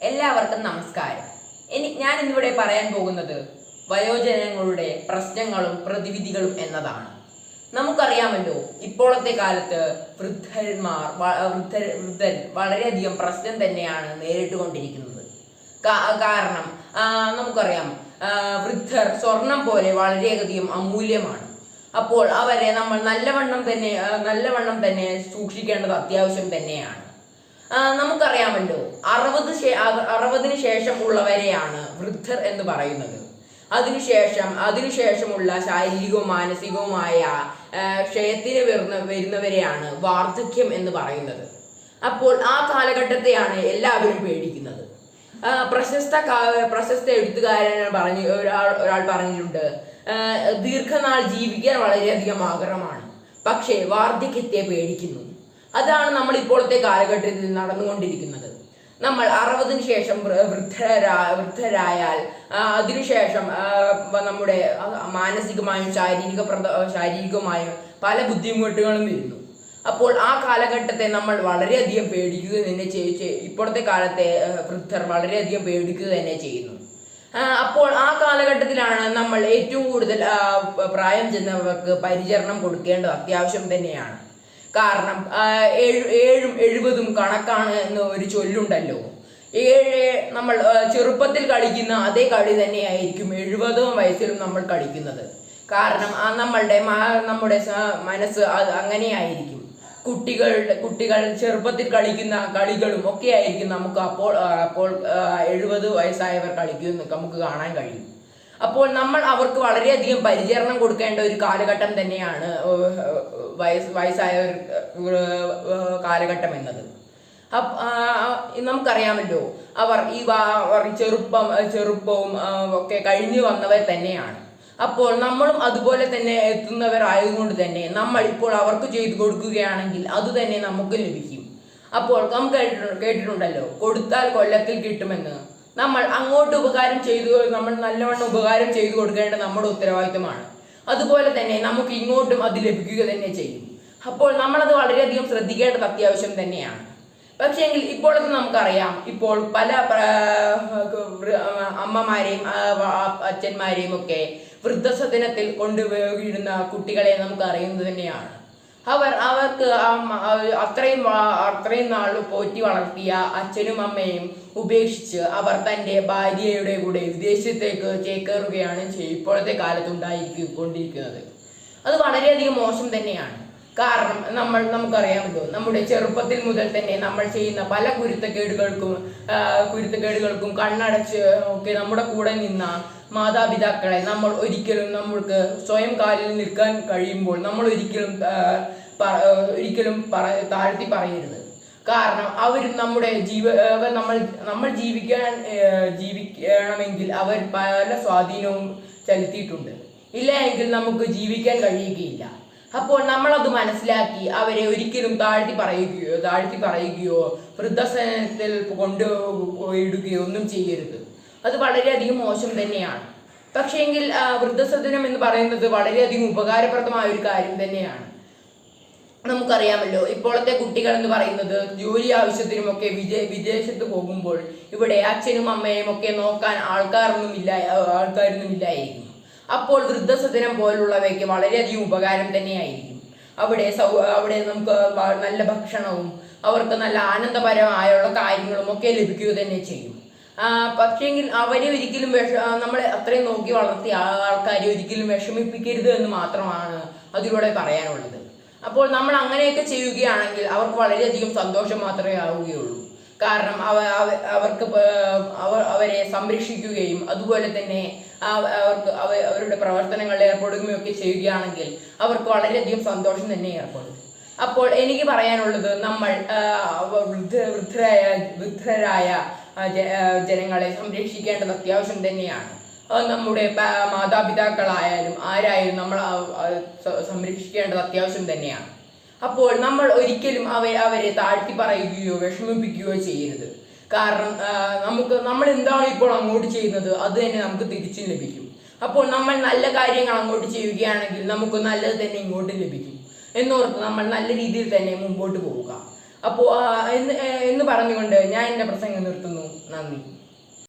എല്ലാവർക്കും നമസ്കാരം. ഇനി ഞാൻ ഇന്നിവിടെ പറയാൻ പോകുന്നത് വയോജനങ്ങളുടെ പ്രശ്നങ്ങളും പ്രതിവിധികളും എന്നതാണ്. നമുക്കറിയാമല്ലോ ഇപ്പോഴത്തെ കാലത്ത് വൃദ്ധന്മാർ വൃദ്ധ വൃദ്ധർ വളരെയധികം പ്രശ്നം തന്നെയാണ് നേരിട്ടുകൊണ്ടിരിക്കുന്നത് കാരണം നമുക്കറിയാം വൃദ്ധർ സ്വർണം പോലെ വളരെയധികം അമൂല്യമാണ്. അപ്പോൾ അവരെ നമ്മൾ നല്ലവണ്ണം തന്നെ നല്ലവണ്ണം തന്നെ സൂക്ഷിക്കേണ്ടത് അത്യാവശ്യം തന്നെയാണ്. നമുക്കറിയാമല്ലോ അറുപത് അറുപതിന് ശേഷം ഉള്ളവരെയാണ് വൃദ്ധർ എന്ന് പറയുന്നത്. അതിനുശേഷം അതിനുശേഷമുള്ള ശാരീരികവും മാനസികവുമായ ക്ഷയത്തിന് വരുന്ന വരുന്നവരെയാണ് വാർദ്ധക്യം എന്ന് പറയുന്നത്. അപ്പോൾ ആ കാലഘട്ടത്തെയാണ് എല്ലാവരും പേടിക്കുന്നത്. പ്രശസ്ത പ്രശസ്ത എഴുത്തുകാരൻ പറഞ്ഞു ഒരാൾ ഒരാൾ പറഞ്ഞിട്ടുണ്ട് ദീർഘനാൾ ജീവിക്കാൻ വളരെയധികം ആഗ്രഹമാണ്. പക്ഷേ വാർദ്ധക്യത്തെ പേടിക്കുന്നു. അതാണ് നമ്മൾ ഇപ്പോഴത്തെ കാലഘട്ടത്തിൽ നടന്നുകൊണ്ടിരിക്കുന്നത്. നമ്മൾ അറുപതിന് ശേഷം വൃദ്ധരാ വൃദ്ധരായാൽ അതിനുശേഷം നമ്മുടെ മാനസികമായും ശാരീരിക ശാരീരികമായും പല ബുദ്ധിമുട്ടുകളും വരുന്നു. അപ്പോൾ ആ കാലഘട്ടത്തെ നമ്മൾ വളരെയധികം പേടിക്കുക തന്നെ ചെയ് ഇപ്പോഴത്തെ കാലത്തെ വൃദ്ധർ വളരെയധികം പേടിക്കുക തന്നെ ചെയ്യുന്നു. അപ്പോൾ ആ കാലഘട്ടത്തിലാണ് നമ്മൾ ഏറ്റവും കൂടുതൽ പ്രായം ചെന്നവർക്ക് പരിചരണം കൊടുക്കേണ്ടത് അത്യാവശ്യം തന്നെയാണ്. കാരണം ഏഴും എഴുപതും കണക്കാണ് എന്ന് ഒരു ചൊല്ലുണ്ടല്ലോ. ഏഴ് നമ്മൾ ചെറുപ്പത്തിൽ കളിക്കുന്ന അതേ കളി തന്നെയായിരിക്കും എഴുപതും വയസ്സിലും നമ്മൾ കളിക്കുന്നത്. കാരണം ആ നമ്മളുടെ നമ്മുടെ മനസ്സ് അത് അങ്ങനെയായിരിക്കും. കുട്ടികൾ കുട്ടികൾ ചെറുപ്പത്തിൽ കളിക്കുന്ന കളികളും ഒക്കെ ആയിരിക്കും നമുക്ക് അപ്പോൾ അപ്പോൾ എഴുപത് വയസ്സായവർ കളിക്കുന്ന നമുക്ക് കാണാൻ കഴിയും. അപ്പോൾ നമ്മൾ അവർക്ക് വളരെയധികം പരിചരണം കൊടുക്കേണ്ട ഒരു കാലഘട്ടം തന്നെയാണ് വയസ്സ് വയസ്സായ ഏഹ്, കാലഘട്ടം എന്നത്. നമുക്കറിയാമല്ലോ അവർ ഈ ചെറുപ്പം ചെറുപ്പവും ഒക്കെ കഴിഞ്ഞു വന്നവർ തന്നെയാണ്. അപ്പോൾ നമ്മളും അതുപോലെ തന്നെ എത്തുന്നവരായതുകൊണ്ട് തന്നെ നമ്മൾ ഇപ്പോൾ അവർക്ക് ചെയ്തു കൊടുക്കുകയാണെങ്കിൽ അത് തന്നെ നമുക്ക് ലഭിക്കും. അപ്പോൾ നാം കേട്ടിട്ടു- കേട്ടിട്ടുണ്ടല്ലോ കൊടുത്താൽ കൊല്ലത്തിൽ കിട്ടുമെന്ന്. നമ്മൾ അങ്ങോട്ട് ഉപകാരം ചെയ്തു നമ്മൾ നല്ലവണ്ണം ഉപകാരം ചെയ്തു കൊടുക്കേണ്ടത് നമ്മുടെ ഉത്തരവാദിത്തമാണ് അതുപോലെ തന്നെ നമുക്ക് ഇങ്ങോട്ടും അത് ലഭിക്കുക തന്നെ ചെയ്യും. അപ്പോൾ നമ്മളത് വളരെയധികം ശ്രദ്ധിക്കേണ്ടത് അത്യാവശ്യം തന്നെയാണ്. പക്ഷേ ഇപ്പോഴത്തെ നമുക്കറിയാം ഇപ്പോൾ പല അമ്മമാരെയും അച്ഛന്മാരെയും ഒക്കെ വൃദ്ധസദനത്തിൽ കൊണ്ടുപോയിരുന്ന കുട്ടികളെ നമുക്ക് അറിയുന്നത് തന്നെയാണ്. അവർ അവർക്ക് അത്രയും അത്രയും നാൾ പോറ്റി വളർത്തിയ അച്ഛനും അമ്മയും ഉപേക്ഷിച്ച് അവർ തന്റെ ഭാര്യയുടെ കൂടെ വിദേശത്തേക്ക് ചേക്കേറുകയാണ് ഇപ്പോഴത്തെ കാലത്ത് ഉണ്ടായിരിക്കൊണ്ടിരിക്കുന്നത് അത് വളരെയധികം മോശം തന്നെയാണ്. കാരണം നമ്മൾ നമുക്കറിയാമല്ലോ നമ്മുടെ ചെറുപ്പത്തിൽ മുതൽ തന്നെ നമ്മൾ ചെയ്യുന്ന പല കുരുത്തക്കേടുകൾക്കും കുരുത്തക്കേടുകൾക്കും കണ്ണടച്ച് ഒക്കെ നമ്മുടെ കൂടെ നിന്ന മാതാപിതാക്കളെ നമ്മൾ ഒരിക്കലും നമ്മൾക്ക് സ്വയം കാലിൽ നിൽക്കാൻ കഴിയുമ്പോൾ നമ്മൾ ഒരിക്കലും ഒരിക്കലും പറ താഴ്ത്തി പറയരുത്. കാരണം അവർ നമ്മുടെ ജീവ നമ്മൾ നമ്മൾ ജീവിക്കാൻ ജീവിക്കണമെങ്കിൽ അവർ പല സ്വാധീനവും ചെലുത്തിയിട്ടുണ്ട്. ഇല്ല എങ്കിൽ നമുക്ക് ജീവിക്കാൻ കഴിയുകയില്ല. അപ്പോൾ നമ്മളത് മനസ്സിലാക്കി അവരെ ഒരിക്കലും താഴ്ത്തി പറയുകയോ താഴ്ത്തി പറയുകയോ വൃദ്ധസനത്തിൽ കൊണ്ടുപോയിടുകയോ ഒന്നും ചെയ്യരുത്. അത് വളരെയധികം മോശം തന്നെയാണ്. പക്ഷേങ്കിൽ വൃദ്ധസദനം എന്ന് പറയുന്നത് വളരെയധികം ഉപകാരപ്രദമായ ഒരു കാര്യം തന്നെയാണ്. നമുക്കറിയാമല്ലോ ഇപ്പോഴത്തെ കുട്ടികൾ എന്ന് പറയുന്നത് ജോലി ആവശ്യത്തിനുമൊക്കെ വിജയ വിദേശത്ത് പോകുമ്പോൾ ഇവിടെ അച്ഛനും അമ്മയും ഒക്കെ നോക്കാൻ ആൾക്കാരൊന്നും ഇല്ല ആൾക്കാരൊന്നും ഇല്ലായിരിക്കും അപ്പോൾ വൃദ്ധസദനം പോലുള്ളവയ്ക്ക് വളരെയധികം ഉപകാരം തന്നെയായിരിക്കും. അവിടെ സൗ അവിടെ നമുക്ക് നല്ല ഭക്ഷണവും അവർക്ക് നല്ല ആനന്ദപരമായുള്ള കാര്യങ്ങളും ഒക്കെ ലഭിക്കുക തന്നെ ചെയ്യും. പക്ഷേങ്കിൽ അവരെ ഒരിക്കലും വിഷ നമ്മൾ അത്രയും നോക്കി വളർത്തിയ ആൾക്കാരെ ഒരിക്കലും വിഷമിപ്പിക്കരുത് എന്ന് മാത്രമാണ് അതിലൂടെ പറയാനുള്ളത്. അപ്പോൾ നമ്മൾ അങ്ങനെയൊക്കെ ചെയ്യുകയാണെങ്കിൽ അവർക്ക് വളരെയധികം സന്തോഷം മാത്രമേ ആവുകയുള്ളൂ. കാരണം അവ അവ- അവർക്ക് അവരെ സംരക്ഷിക്കുകയും അതുപോലെ തന്നെ അവർക്ക് അവ അവരുടെ പ്രവർത്തനങ്ങളിൽ ഏർപ്പെടുകയും ഒക്കെ ചെയ്യുകയാണെങ്കിൽ അവർക്ക് വളരെയധികം സന്തോഷം തന്നെ ഏർപ്പെടും. അപ്പോൾ എനിക്ക് പറയാനുള്ളത് നമ്മൾ വൃദ്ധ വൃദ്ധരായ വൃദ്ധരായ ജനങ്ങളെ സംരക്ഷിക്കേണ്ടത് അത്യാവശ്യം തന്നെയാണ്. നമ്മുടെ മാതാപിതാക്കളായാലും ആരായാലും നമ്മൾ സംരക്ഷിക്കേണ്ടത് അത്യാവശ്യം തന്നെയാണ്. അപ്പോൾ നമ്മൾ ഒരിക്കലും അവ അവരെ താഴ്ത്തി പറയുകയോ വിഷമിപ്പിക്കുകയോ ചെയ്യരുത്. കാരണം നമുക്ക് നമ്മൾ എന്താണ് ഇപ്പോൾ അങ്ങോട്ട് ചെയ്യുന്നത്? അത് തന്നെ നമുക്ക് തിരിച്ചും ലഭിക്കും. അപ്പോൾ നമ്മൾ നല്ല കാര്യങ്ങൾ അങ്ങോട്ട് ചെയ്യുകയാണെങ്കിൽ നമുക്ക് നല്ലത് തന്നെ ഇങ്ങോട്ട് ലഭിക്കും. എന്നോർത്ത് നമ്മൾ നല്ല രീതിയിൽ തന്നെ മുമ്പോട്ട് പോവുക. അപ്പോൾ എന്ന് എന്ന് പറഞ്ഞുകൊണ്ട് ഞാൻ എന്റെ പ്രസംഗം നിർത്തുന്നു. നന്ദി.